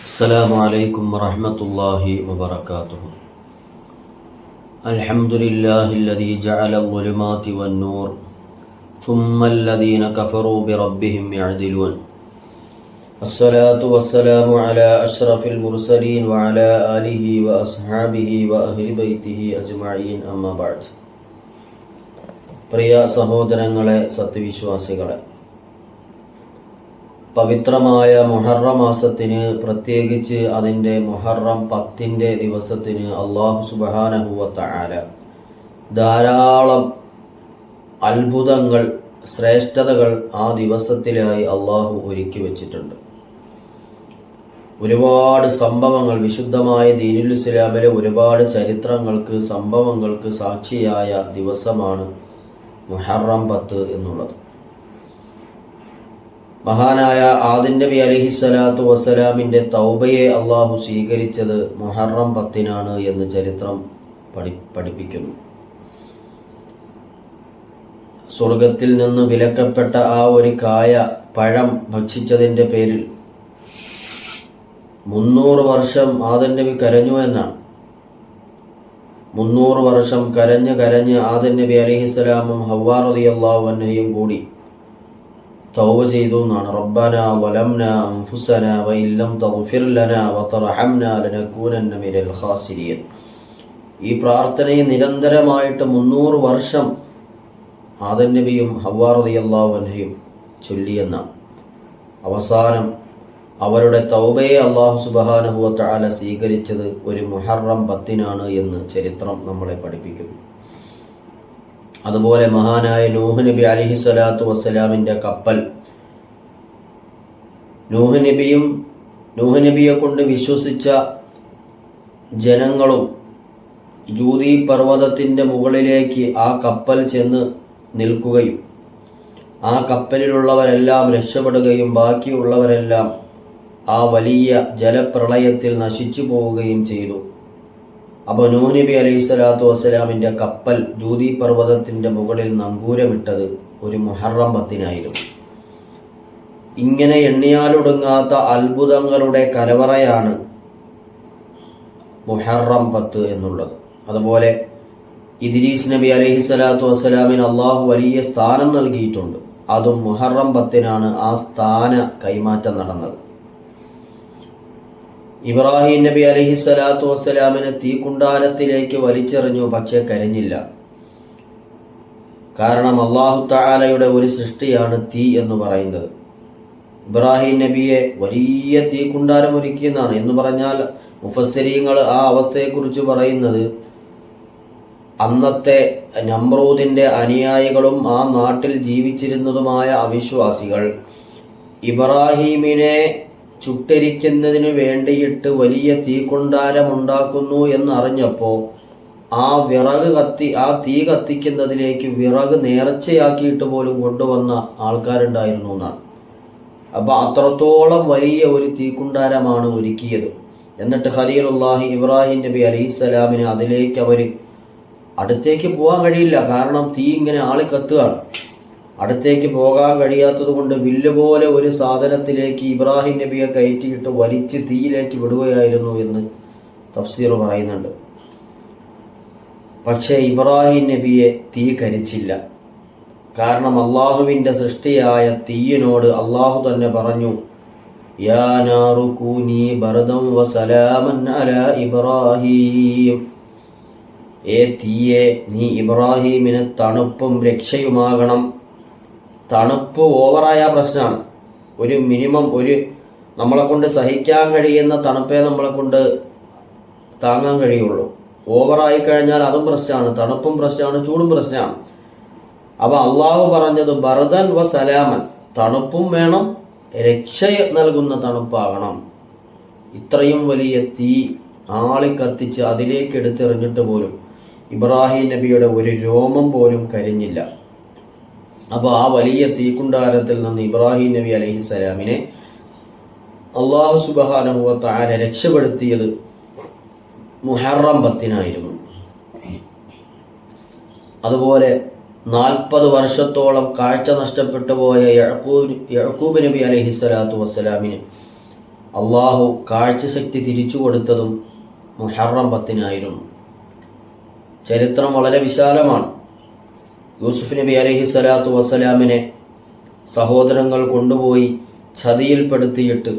السلام عليكم ورحمة الله وبركاته الحمد لله الذي جعل الظلمات والنور ثم الذين كفروا بربهم يعدلون الصلاة والسلام على أشرف المرسلين وعلى آله وأصحابه وأهل بيته أجمعين أما بعد പ്രിയ സഹോദരങ്ങളെ സത്യവിശ്വാസികളെ പവിത്രമായ മൊഹറ മാസത്തിന് പ്രത്യേകിച്ച് അതിന്റെ മൊഹറം പത്തിന്റെ ദിവസത്തിന് അള്ളാഹു സുബാനഹുവത്താല ധാരാളം അത്ഭുതങ്ങൾ ശ്രേഷ്ഠതകൾ ആ ദിവസത്തിലായി അള്ളാഹു ഒരുക്കി വച്ചിട്ടുണ്ട്. ഒരുപാട് സംഭവങ്ങൾ വിശുദ്ധമായ ദീനുൽ ഇസ്ലാമിലെ ഒരുപാട് ചരിത്രങ്ങൾക്ക് സംഭവങ്ങൾക്ക് സാക്ഷിയായ ദിവസമാണ് മുഹറം പത്ത് എന്നുള്ളത്. മഹാനായ ആദിൻ നബി അലഹിസ്സലാത്തു വസ്സലാമിന്റെ തൗബയെ അള്ളാഹു സ്വീകരിച്ചത് മുഹറം പത്തിനാണ് എന്ന് ചരിത്രം പഠി പഠിപ്പിക്കുന്നു. സ്വർഗത്തിൽ നിന്ന് വിലക്കപ്പെട്ട ആ ഒരു കായ പഴം ഭക്ഷിച്ചതിന്റെ പേരിൽ മുന്നൂറ് വർഷം ആദൻ നബി കരഞ്ഞു എന്നാണ്. മുന്നൂറ് വർഷം കരഞ്ഞ് കരഞ്ഞ് ആദൻ നബി അലഹിസ്സലാമും ഹവ്വാർ അലി അള്ളാഹു അന്നയും കൂടി തൗബ ചെയ്തു എന്നാണ്. റബ്ബന വലംന അൻഫുസന വഇല്ലം തഗ്ഫിർ ലന വതർഹംന ലനകൂനന്ന മിനൽ ഖാസിരിയൻ ഈ പ്രാർത്ഥനയെ നിരന്തരമായിട്ട് മുന്നൂറ് വർഷം ആദൻ നബിയും ഹവ്വാർ റളിയല്ലാഹു അൻഹയും ചൊല്ലിയെന്നാണ് അവസാനം അവരുടെ തൗബയെ അള്ളാഹു സുബ്ഹാനഹു വതആല സ്വീകരിച്ചത് ഒരു മുഹറം പത്തിനാണ് എന്ന് ചരിത്രം നമ്മളെ പഠിപ്പിക്കുന്നു. അതുപോലെ മഹാനായ നൂഹ് നബി അലഹി സ്വലാത്തു വസ്സലാമിന്റെ കപ്പൽ. നൂഹ് നബിയും നൂഹ് നബിയെ കൊണ്ട് വിശ്വസിച്ച ജനങ്ങളും ജൂതി പർവതത്തിന്റെ മുകളിലേക്ക് ആ കപ്പൽ ചെന്ന് നിൽക്കുകയും ആ കപ്പലിലുള്ളവരെല്ലാം രക്ഷപ്പെടുകയും ബാക്കിയുള്ളവരെല്ലാം ആ വലിയ ജലപ്രളയത്തിൽ നശിച്ചു പോവുകയും ചെയ്തു. അപ്പോൾ നൂനബി നബി അലൈഹി സ്വലാത്തു വസ്സലാമിന്റെ കപ്പൽ ജൂതി പർവതത്തിന്റെ മുകളിൽ നങ്കൂരമിട്ടത് ഒരു മുഹറം പത്തിനായിരുന്നു. ഇങ്ങനെ എണ്ണിയാലൊടുങ്ങാത്ത അത്ഭുതങ്ങളുടെ കലവറയാണ് മുഹറം പത്ത് എന്നുള്ളത്. അതുപോലെ ഇദ്രീസ് നബി അലൈഹി സ്വലാത്തു വസ്സലാമിന് അള്ളാഹു വലിയ സ്ഥാനം നൽകിയിട്ടുണ്ട്. അതും മുഹറം പത്തിനാണ് ആ സ്ഥാന കൈമാറ്റം നടന്നത്. ഇബ്രാഹിം നബി അലഹി സ്വലാത്തു വസ്സലാമിനെ തീക്കുണ്ടാരത്തിലേക്ക് വലിച്ചെറിഞ്ഞു പക്ഷെ കരഞ്ഞില്ല. കാരണം അള്ളാഹു താലയുടെ ഒരു സൃഷ്ടിയാണ് തീ എന്ന് പറയുന്നത്. ഇബ്രാഹിം നബിയെ വലിയ തീക്കുണ്ടാരം ഒരുക്കിയെന്നാണ്. എന്ന് പറഞ്ഞാൽ മുഫസരീങ്ങൾ ആ അവസ്ഥയെക്കുറിച്ച് പറയുന്നത് അന്നത്തെ നമ്രൂദിന്റെ അനുയായികളും ആ നാട്ടിൽ ജീവിച്ചിരുന്നതുമായ അവിശ്വാസികൾ ഇബ്രാഹീമിനെ ചുട്ടരിക്കുന്നതിന് വേണ്ടിയിട്ട് വലിയ തീക്കൊണ്ടാരമുണ്ടാക്കുന്നു എന്നറിഞ്ഞപ്പോൾ ആ വിറക് കത്തി ആ തീ കത്തിക്കുന്നതിലേക്ക് വിറക് നേർച്ചയാക്കിയിട്ട് പോലും കൊണ്ടുവന്ന ആൾക്കാരുണ്ടായിരുന്നു എന്നാണ്. അപ്പോൾ അത്രത്തോളം വലിയ ഒരു തീക്കുണ്ടാരമാണ് ഒരുക്കിയത്. എന്നിട്ട് ഖലീലുല്ലാഹി ഇബ്രാഹിം നബി അലൈഹിസ്സലാമിന് അതിലേക്ക് അവർ അടുത്തേക്ക് പോകാൻ കഴിയില്ല. കാരണം തീ ഇങ്ങനെ ആളി കത്തുകയാണ് അടുത്തേക്ക് പോകാൻ കഴിയാത്തതുകൊണ്ട് വില്ലുപോലെ ഒരു സാധനത്തിലേക്ക് ഇബ്രാഹിം നബിയെ കയറ്റിയിട്ട് വലിച്ച് തീയിലേക്ക് വിടുകയായിരുന്നു എന്ന് തഫ്സീർ പറയുന്നുണ്ട്. പക്ഷേ ഇബ്രാഹിം നബിയെ തീ കരിച്ചില്ല. കാരണം അള്ളാഹുവിന്റെ സൃഷ്ടിയായ തീയിനോട് അള്ളാഹു തന്നെ പറഞ്ഞു യാ വസലാമൻ ഇബ്രാഹിം. ഏ തീയെ നീ ഇബ്രാഹീമിന് തണുപ്പും രക്ഷയുമാകണം. തണുപ്പ് ഓവറായ പ്രശ്നമാണ്. ഒരു മിനിമം ഒരു നമ്മളെ കൊണ്ട് സഹിക്കാൻ കഴിയുന്ന തണുപ്പേ നമ്മളെ കൊണ്ട് താങ്ങാൻ കഴിയുള്ളൂ. ഓവറായി കഴിഞ്ഞാൽ അതും പ്രശ്നമാണ്. തണുപ്പും പ്രശ്നമാണ് ചൂടും പ്രശ്നമാണ്. അപ്പോൾ അള്ളാഹു പറഞ്ഞത് ഭരതൻ വ സലാമൻ. തണുപ്പും വേണം രക്ഷ നൽകുന്ന തണുപ്പാകണം. ഇത്രയും വലിയ തീ ആളി കത്തിച്ച് അതിലേക്ക് എടുത്തെറിഞ്ഞിട്ട് പോലും ഇബ്രാഹിം നബിയുടെ ഒരു രോമം പോലും കരിഞ്ഞില്ല. അപ്പോൾ ആ വലിയ തീക്കുണ്ടാരത്തിൽ നിന്ന് ഇബ്രാഹിം നബി അലൈഹി സ്വലാമിനെ അള്ളാഹു സുബാനുഭവത്തെ ആരെ രക്ഷപ്പെടുത്തിയത് മുഹറം പത്തിനായിരുന്നു. അതുപോലെ നാൽപ്പത് വർഷത്തോളം കാഴ്ച നഷ്ടപ്പെട്ടു പോയ യഴക്കൂബ് നബി അലൈഹി സ്വലാത്തു വസ്സലാമിന് അള്ളാഹു കാഴ്ചശക്തി തിരിച്ചു കൊടുത്തതും മുഹറം പത്തിനായിരുന്നു. ചരിത്രം വളരെ വിശാലമാണ്. യൂസുഫ് നബി അലഹി സ്വലാത്തു വസ്സലാമിനെ സഹോദരങ്ങൾ കൊണ്ടുപോയി ചതിയിൽപ്പെടുത്തിയിട്ട്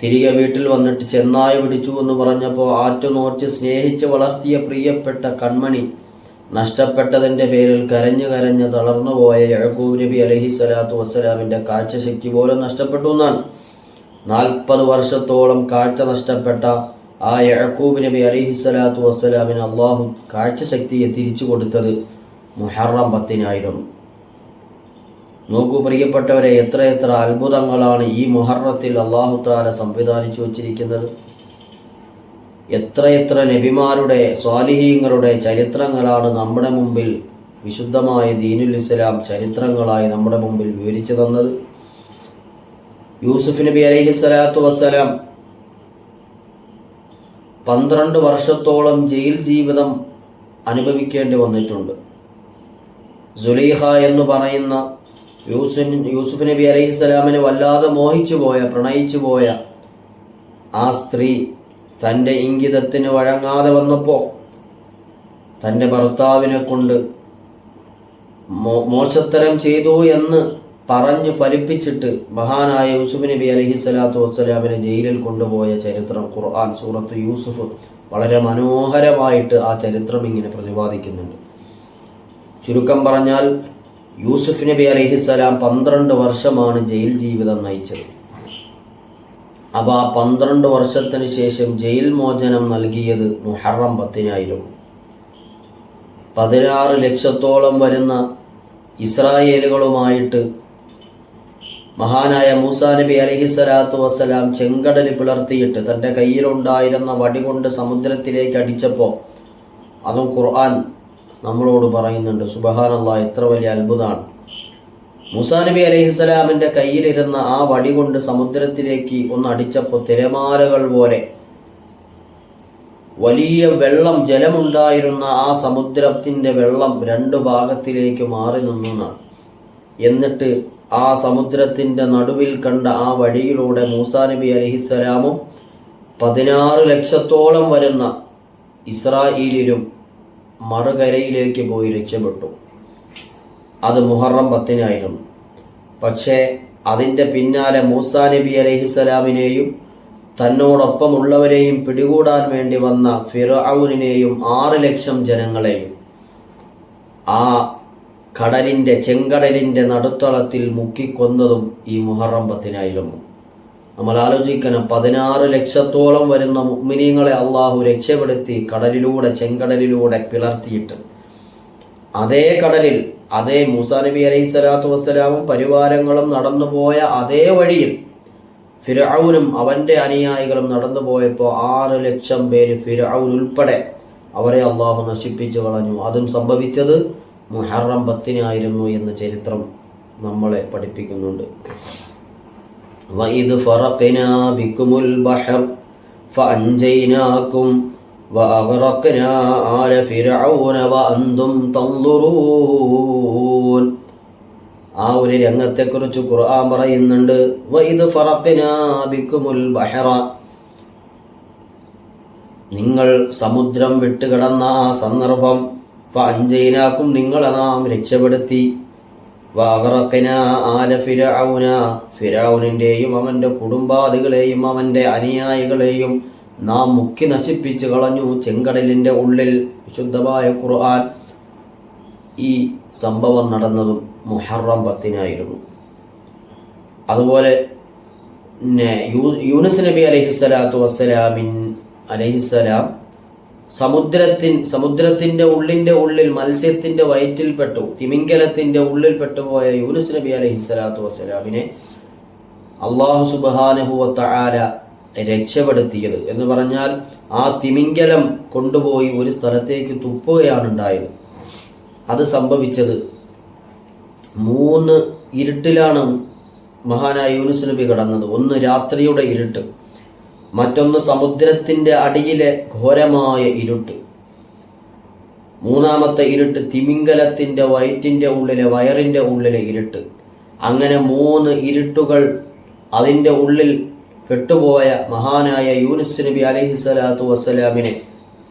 തിരികെ വീട്ടിൽ വന്നിട്ട് ചെന്നായ പിടിച്ചു എന്ന് പറഞ്ഞപ്പോൾ ആറ്റുനോറ്റ് സ്നേഹിച്ച് വളർത്തിയ പ്രിയപ്പെട്ട കൺമണി നഷ്ടപ്പെട്ടതിന്റെ പേരിൽ കരഞ്ഞു കരഞ്ഞ് തളർന്നു പോയ യഴക്കൂബ് നബി അലഹി സ്വലാത്തു വസ്സലാമിന്റെ കാഴ്ചശക്തി പോലും നഷ്ടപ്പെട്ടു എന്നാണ്. നാൽപ്പത് വർഷത്തോളം കാഴ്ച നഷ്ടപ്പെട്ട ആ യഴക്കൂബ് നബി അലഹി സ്വലാത്തു വസ്സലാമിന് അള്ളാഹു കാഴ്ചശക്തിയെ തിരിച്ചു കൊടുത്തത്. മുഹറം പത്തിനായിരുന്നു. നോക്കൂ പ്രിയപ്പെട്ടവരെ എത്രയെത്ര അത്ഭുതങ്ങളാണ് ഈ മുഹറത്തിൽ അള്ളാഹു താല സംവിധാനിച്ചു വച്ചിരിക്കുന്നത്. എത്രയെത്ര നബിമാരുടെ സ്വാലിഹീങ്ങളുടെ ചരിത്രങ്ങളാണ് നമ്മുടെ മുമ്പിൽ വിശുദ്ധമായ ദീനുൽ ഇസ്ലാം ചരിത്രങ്ങളായി നമ്മുടെ മുമ്പിൽ വിവരിച്ചു തന്നത്. യൂസുഫ് നബി അലൈഹി സ്വലാത്തു വസ്സലാം പന്ത്രണ്ട് വർഷത്തോളം ജയിൽ ജീവിതം അനുഭവിക്കേണ്ടി വന്നിട്ടുണ്ട്. സുലൈഹ എന്ന് പറയുന്ന യൂസുൻ യൂസുഫ് നബി അലൈഹി സ്വലാമിനെ വല്ലാതെ മോഹിച്ചു പോയ പ്രണയിച്ചു പോയ ആ സ്ത്രീ തന്റെ ഇംഗിതത്തിന് വഴങ്ങാതെ വന്നപ്പോൾ തന്റെ ഭർത്താവിനെ കൊണ്ട് മോശത്തരം ചെയ്തു എന്ന് പറഞ്ഞ് ഫലിപ്പിച്ചിട്ട് മഹാനായ യൂസുഫ് നബി അലഹി സ്വലാത്തു വസ്സലാമിനെ ജയിലിൽ കൊണ്ടുപോയ ചരിത്രം ഖുർആൻ സൂറത്ത് യൂസുഫ് വളരെ മനോഹരമായിട്ട് ആ ചരിത്രം ഇങ്ങനെ പ്രതിപാദിക്കുന്നുണ്ട്. ചുരുക്കം പറഞ്ഞാൽ യൂസുഫ് നബി അലഹിസ്സലാം പന്ത്രണ്ട് വർഷമാണ് ജയിൽ ജീവിതം നയിച്ചത്. അപ്പോൾ ആ പന്ത്രണ്ട് വർഷത്തിന് ശേഷം ജയിൽ മോചനം നൽകിയത് മുഹറം പത്തിനായിരുന്നു. പതിനാറ് ലക്ഷത്തോളം വരുന്ന ഇസ്രായേലുകളുമായിട്ട് മഹാനായ മൂസാ നബി അലഹിസ്സലാത്തു വസ്സലാം ചെങ്കടൽ പിളർത്തിയിട്ട് തന്റെ കയ്യിലുണ്ടായിരുന്ന വടി കൊണ്ട് സമുദ്രത്തിലേക്ക് അടിച്ചപ്പോൾ അതും ഖുർആൻ നമ്മളോട് പറയുന്നുണ്ട് സുബഹാനല്ല എത്ര വലിയ അത്ഭുതമാണ്. മൂസാ നബി അലഹിസ്സലാമിന്റെ കയ്യിലിരുന്ന ആ വടി കൊണ്ട് സമുദ്രത്തിലേക്ക് ഒന്ന് അടിച്ചപ്പോൾ തിരമാലകൾ പോലെ വലിയ വെള്ളം ജലമുണ്ടായിരുന്ന ആ സമുദ്രത്തിന്റെ വെള്ളം രണ്ട് ഭാഗത്തിലേക്ക് മാറി നിന്നാണ് എന്നിട്ട് ആ സമുദ്രത്തിന്റെ നടുവിൽ കണ്ട ആ വഴിയിലൂടെ മൂസാ നബി അലഹിസ്സലാമും പതിനാറ് ലക്ഷത്തോളം വരുന്ന ഇസ്രായേലിലും മറുകരയിലേക്ക് പോയി രക്ഷപ്പെട്ടു. അത് മുഹറം പത്തിനായിരുന്നു. പക്ഷേ അതിന്റെ പിന്നാലെ മൂസാ നബി അലഹിസ്സലാമിനെയും തന്നോടൊപ്പമുള്ളവരെയും പിടികൂടാൻ വേണ്ടി വന്ന ഫിറൌനിനെയും ആറ് ലക്ഷം ജനങ്ങളെയും ആ കടലിന്റെ ചെങ്കടലിന്റെ നടുത്തളത്തിൽ മുക്കിക്കൊന്നതും ഈ മുഹറം പത്തിനായിരുന്നു. നമ്മൾ ആലോചിക്കണം പതിനാറ് ലക്ഷത്തോളം വരുന്ന മുഗ്മിനീങ്ങളെ അള്ളാഹു രക്ഷപ്പെടുത്തി കടലിലൂടെ ചെങ്കടലിലൂടെ പിളർത്തിയിട്ട്. അതേ കടലിൽ അതേ മൂസാ നബി അലൈഹി സ്വലാത്തു വസ്സലാമും പരിവാരങ്ങളും നടന്നുപോയ അതേ വഴിയിൽ ഫിറൌനും അവന്റെ അനുയായികളും നടന്നു പോയപ്പോൾ ആറ് ലക്ഷം പേര് ഫിറൌൻ ഉൾപ്പെടെ അവരെ അള്ളാഹു നശിപ്പിച്ചു കളഞ്ഞു. അതും സംഭവിച്ചത് മുഹറം പത്തിനായിരുന്നു എന്ന ചരിത്രം നമ്മളെ പഠിപ്പിക്കുന്നുണ്ട്. وإذ فرقنا بكم البحر فأنجيناكم وأغرقنا آل فرعون وأنتم تنظرون ആ ഒരു രംഗത്തെക്കുറിച്ച് ഖുർആൻ പറയുന്നുണ്ട് വൈദ് ഫറഖ്നാ ബിക്കുമുൽ ബഹറ നിങ്ങൾ സമുദ്രം വിട്ടുകിടന്ന ആ സന്ദർഭം ഫഅൻജൈനാക്കും നിങ്ങളെ നാം രക്ഷപ്പെടുത്തി വാഗറക്കിന ആല ഫിരഔന. ഫിരൗനിന്റെയും അവന്റെ കുടുംബാദികളെയും അവന്റെ അനുയായികളെയും നാം മുക്കി നശിപ്പിച്ചു കളഞ്ഞു ചെങ്കടലിന്റെ ഉള്ളിൽ. വിശുദ്ധമായ ഖുർആൻ ഈ സംഭവം നടന്നതും മുഹറം പത്തിനായിരുന്നു. അതുപോലെ യൂനുസ് നബി അലഹിസ്സലാത്തു വസ്സലാമിൻ അലഹിസ്സലാം സമുദ്രത്തിൻ സമുദ്രത്തിന്റെ ഉള്ളിന്റെ ഉള്ളിൽ മത്സ്യത്തിന്റെ വയറ്റിൽപ്പെട്ടു തിമിംഗലത്തിന്റെ ഉള്ളിൽ പോയ യൂനുസ് നബി അലൈഹി സ്വലാത്തു വസ്സലാമിനെ അള്ളാഹു സുബാനഹുവ താര രക്ഷപ്പെടുത്തിയത്. എന്ന് പറഞ്ഞാൽ ആ തിമിംഗലം കൊണ്ടുപോയി ഒരു സ്ഥലത്തേക്ക് തുപ്പുകയാണ് ഉണ്ടായത്. അത് സംഭവിച്ചത് മൂന്ന് ഇരുട്ടിലാണ് മഹാനായ യൂനുസ് നബി കടന്നത്. ഒന്ന് രാത്രിയുടെ ഇരുട്ട്. മറ്റൊന്ന് സമുദ്രത്തിന്റെ അടിയിലെ ഘോരമായ ഇരുട്ട്. മൂന്നാമത്തെ ഇരുട്ട് തിമിംഗലത്തിന്റെ വയറ്റിന്റെ ഉള്ളിലെ വയറിന്റെ ഉള്ളിലെ ഇരുട്ട്. അങ്ങനെ മൂന്ന് ഇരുട്ടുകൾ അതിന്റെ ഉള്ളിൽ പെട്ടുപോയ മഹാനായ യൂനിസ് നബി അലൈഹി സ്വലാത്തു വസ്സലാമിനെ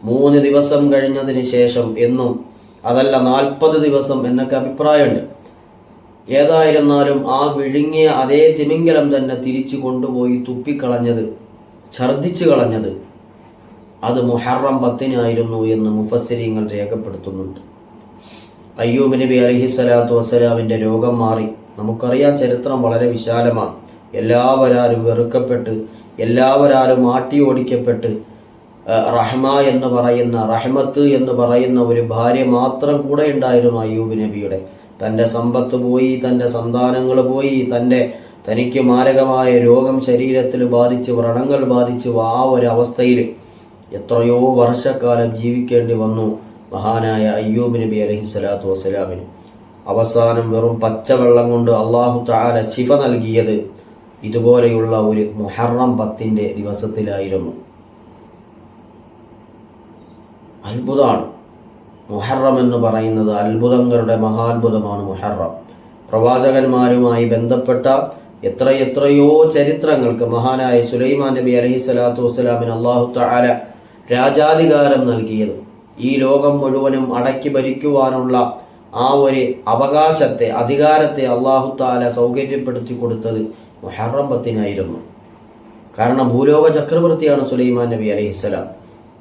മൂന്ന് ദിവസം കഴിഞ്ഞതിന് ശേഷം എന്നും അതല്ല നാൽപ്പത് ദിവസം എന്നൊക്കെ അഭിപ്രായമുണ്ട്. ഏതായിരുന്നാലും ആ വിഴുങ്ങിയ അതേ തിമിംഗലം തന്നെ തിരിച്ചു കൊണ്ടുപോയി തുപ്പിക്കളഞ്ഞത് ഛർദിച്ചു കളഞ്ഞത്. അത് മുഹറം പത്തിനായിരുന്നു എന്ന് മുഫസ്സിരിങ്ങൾ രേഖപ്പെടുത്തുന്നുണ്ട്. അയ്യൂബ് നബി അലഹി സ്വലാത്തു വസ്സലാമിന്റെ രോഗം മാറി. നമുക്കറിയാം ചരിത്രം വളരെ വിശാലമാണ്. എല്ലാവരാലും വെറുക്കപ്പെട്ട് എല്ലാവരാലും ആട്ടി ഓടിക്കപ്പെട്ട് റഹ്മ എന്ന് പറയുന്ന റഹ്മത്ത് എന്ന് പറയുന്ന ഒരു ഭാര്യ മാത്രം കൂടെ ഉണ്ടായിരുന്നു അയ്യൂബ് നബിയുടെ. തന്റെ സമ്പത്ത് പോയി തന്റെ സന്താനങ്ങൾ പോയി തന്റെ തനിക്ക് മാരകമായ രോഗം ശരീരത്തിൽ ബാധിച്ച് വ്രണങ്ങൾ ബാധിച്ച് ആ ഒരു അവസ്ഥയിൽ എത്രയോ വർഷക്കാലം ജീവിക്കേണ്ടി വന്നു മഹാനായ അയ്യൂബ് നബി അലഹി സ്വലാത്തു വസ്സലാമിന്. അവസാനം വെറും പച്ചവെള്ളം കൊണ്ട് അള്ളാഹു താര ശിഫ നൽകിയത് ഇതുപോലെയുള്ള ഒരു മുഹറം പത്തിന്റെ ദിവസത്തിലായിരുന്നു. അത്ഭുതമാണ് മുഹറം എന്ന് പറയുന്നത് അത്ഭുതങ്ങളുടെ മഹാത്ഭുതമാണ് മുഹറം. പ്രവാചകന്മാരുമായി ബന്ധപ്പെട്ട എത്ര എത്രയോ ചരിത്രങ്ങൾക്ക് മഹാനായ സുലൈമാൻ നബി അലഹി സ്വലാത്തു വസ്സലാമിന് അള്ളാഹു താല രാജാധികാരം നൽകിയത്. ഈ ലോകം മുഴുവനും അടക്കി ഭരിക്കുവാനുള്ള ആ ഒരു അവകാശത്തെ അധികാരത്തെ അള്ളാഹു താല സൗകര്യപ്പെടുത്തി കൊടുത്തത് മുഹറം പത്തിനായിരുന്നു കാരണം ഭൂലോക ചക്രവർത്തിയാണ് സുലൈമാൻ നബി അലൈഹിസ്സലാം.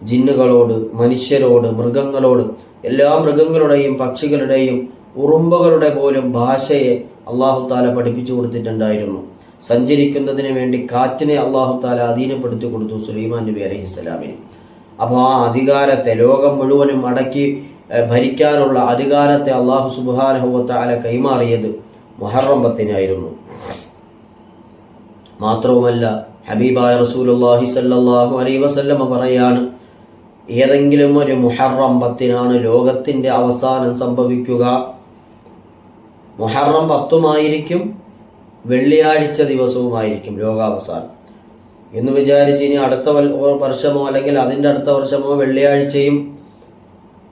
ജിന്നുകളോട് മനുഷ്യരോട് മൃഗങ്ങളോട് എല്ലാ മൃഗങ്ങളുടെയും പക്ഷികളുടെയും ഉറുമ്പുകളുടെ പോലും ഭാഷയെ അള്ളാഹു താല പഠിപ്പിച്ചു കൊടുത്തിട്ടുണ്ടായിരുന്നു. സഞ്ചരിക്കുന്നതിന് വേണ്ടി കാറ്റിനെ അള്ളാഹു താല അധീനപ്പെടുത്തി കൊടുത്തു സുലൈമാൻ നബി അലഹിസ്സലാമിന് അപ്പോൾ ആ അധികാരത്തെ ലോകം മുഴുവനും അടക്കി ഭരിക്കാനുള്ള അധികാരത്തെ അള്ളാഹു സുബാനഹുവത്താല കൈമാറിയത് മുഹറംബത്തിനായിരുന്നു മാത്രവുമല്ല ഹബീബായ റസൂലുള്ളാഹി സല്ലാഹു അലൈ വസല്ലമ പറയാണ് ഏതെങ്കിലും ഒരു മുഹറംബത്തിനാണ് ലോകത്തിന്റെ അവസാനം സംഭവിക്കുക മുഹറം പത്തുമായിരിക്കും വെള്ളിയാഴ്ച ദിവസവുമായിരിക്കും ലോകാവസാനം എന്ന് വിചാരിച്ച് ഇനി അടുത്ത വർഷമോ അല്ലെങ്കിൽ അതിന്റെ അടുത്ത വർഷമോ വെള്ളിയാഴ്ചയും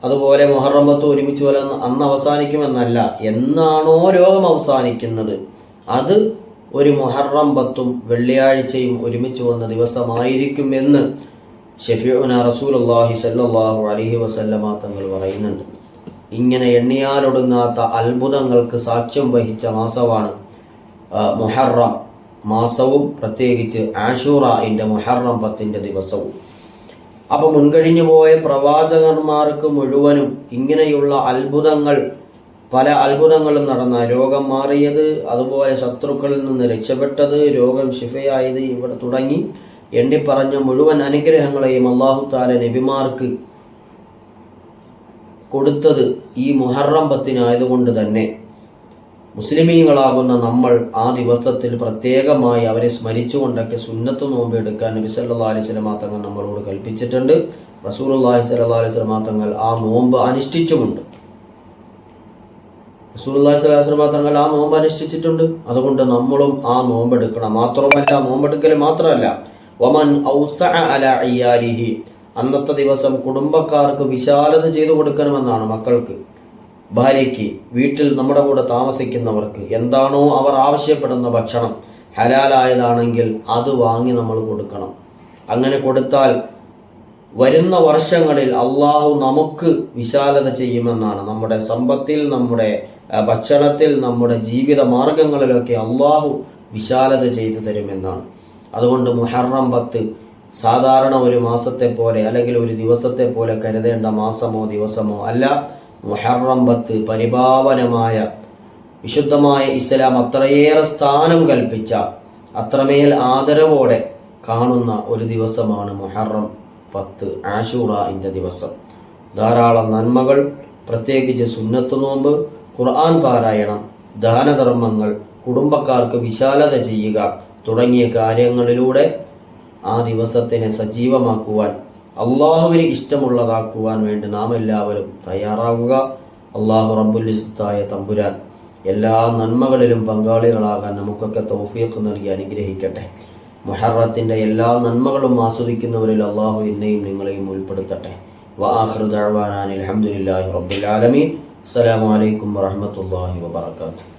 അതുപോലെ മുഹറം പത്ത് ഒരുമിച്ച് പോലെ അന്ന് അവസാനിക്കുമെന്നല്ല. എന്നാണോ രോഗം അവസാനിക്കുന്നത്? അത് ഒരു മുഹറം പത്തും വെള്ളിയാഴ്ചയും ഒരുമിച്ച് വന്ന ദിവസമായിരിക്കും എന്ന് ഷെഫിയുന റസൂൽ അള്ളാഹി സല്ലാഹു അലഹി വസല്ലമ തങ്ങൾ പറയുന്നുണ്ട്. ഇങ്ങനെ എണ്ണിയാലൊടുങ്ങാത്ത അത്ഭുതങ്ങൾക്ക് സാക്ഷ്യം വഹിച്ച മാസമാണ് മൊഹറം. മാസവും പ്രത്യേകിച്ച് ആഷൂറയിന്റെ മുഹറം പത്തിന്റെ ദിവസവും. അപ്പോൾ മുൻകഴിഞ്ഞു പോയ പ്രവാചകന്മാർക്ക് മുഴുവനും ഇങ്ങനെയുള്ള അത്ഭുതങ്ങൾ പല അത്ഭുതങ്ങളും നടന്ന രോഗം മാറിയത് അതുപോലെ ശത്രുക്കളിൽ നിന്ന് രക്ഷപ്പെട്ടത് രോഗം ശിഫയായത് ഇവിടെ തുടങ്ങി എണ്ണിപ്പറഞ്ഞ മുഴുവൻ അനുഗ്രഹങ്ങളെയും അള്ളാഹു താല നബിമാർക്ക് കൊടുത്തത് ഈ മുഹറം പത്തിനായതുകൊണ്ട് തന്നെ. മുസ്ലിമീങ്ങളാകുന്ന നമ്മൾ ആ ദിവസത്തിൽ പ്രത്യേകമായി അവരെ സ്മരിച്ചുകൊണ്ടൊക്കെ സുന്നത്ത് നോമ്പ് എടുക്കാൻ നബി അലൈഹി സ്വലമാ തങ്ങൾ നമ്മളോട് കൽപ്പിച്ചിട്ടുണ്ട്. റസൂലുള്ളാഹി സ്വല്ലല്ലാഹു അലൈഹി സ്വലമാ തങ്ങൾ ആ നോമ്പ് അനുഷ്ഠിച്ചുമുണ്ട്. റസൂലുള്ളാഹി അള്ളാഹി അലൈഹി സ്വലമാ തങ്ങൾ ആ നോമ്പ് അനുഷ്ഠിച്ചിട്ടുണ്ട്. അതുകൊണ്ട് നമ്മളും ആ നോമ്പ് എടുക്കണം മാത്രമല്ല നോമ്പെടുക്കൽ മാത്രമല്ല. ഔസഅ അല അയ്യാലിഹി അന്നത്തെ ദിവസം കുടുംബക്കാർക്ക് വിശാലത ചെയ്തു കൊടുക്കണമെന്നാണ് മക്കൾക്ക്. ഭാര്യയ്ക്ക് വീട്ടിൽ നമ്മുടെ കൂടെ താമസിക്കുന്നവർക്ക് എന്താണോ അവർ ആവശ്യപ്പെടുന്ന ഭക്ഷണം ഹലാലായതാണെങ്കിൽ അത് വാങ്ങി നമ്മൾ കൊടുക്കണം. അങ്ങനെ കൊടുത്താൽ വരുന്ന വർഷങ്ങളിൽ അള്ളാഹു നമുക്ക് വിശാലത ചെയ്യുമെന്നാണ് നമ്മുടെ സമ്പത്തിൽ നമ്മുടെ ഭക്ഷണത്തിൽ നമ്മുടെ ജീവിത മാർഗങ്ങളിലൊക്കെ അള്ളാഹു വിശാലത ചെയ്തു തരുമെന്നാണ്. അതുകൊണ്ട് മുഹറം പത്ത് സാധാരണ ഒരു മാസത്തെ പോലെ അല്ലെങ്കിൽ ഒരു ദിവസത്തെ പോലെ കരുതേണ്ട മാസമോ ദിവസമോ അല്ല. മുഹറം പത്ത് പരിപാവനമായ വിശുദ്ധമായ ഇസ്ലാം അത്രയേറെ സ്ഥാനം കൽപ്പിച്ച അത്രമേൽ ആദരവോടെ കാണുന്ന ഒരു ദിവസമാണ് മുഹറം പത്ത് ആഷൂറയിന്റെ ദിവസം. ധാരാളം നന്മകൾ പ്രത്യേകിച്ച് സുന്നത്ത് നോമ്പ് ഖുർആൻ പാരായണം ദാനധർമ്മങ്ങൾ കുടുംബക്കാർക്ക് വിശാലത ചെയ്യുക തുടങ്ങിയ കാര്യങ്ങളിലൂടെ ആ ദിവസത്തിനെ സജീവമാക്കുവാൻ അള്ളാഹുവിന് ഇഷ്ടമുള്ളതാക്കുവാൻ വേണ്ടി നാം എല്ലാവരും തയ്യാറാവുക. അള്ളാഹു റബ്ബുലിസ്തായ തമ്പുരാൻ എല്ലാ നന്മകളിലും പങ്കാളികളാകാൻ നമുക്കൊക്കെ തൗഫീഖ് നൽകി അനുഗ്രഹിക്കട്ടെ. മുഹറത്തിന്റെ എല്ലാ നന്മകളും ആസ്വദിക്കുന്നവരിൽ അള്ളാഹു എന്നെയും നിങ്ങളെയും ഉൾപ്പെടുത്തട്ടെ. വാഹൃദാൻ ദഅ്വാനാൻ റബ്ബുലാലമീൻ റബ്ബിൽ ആലമീൻ. അസ്സലാമു അലൈക്കും വറഹ്മത്തുള്ളാഹി വബറകാതുഹു.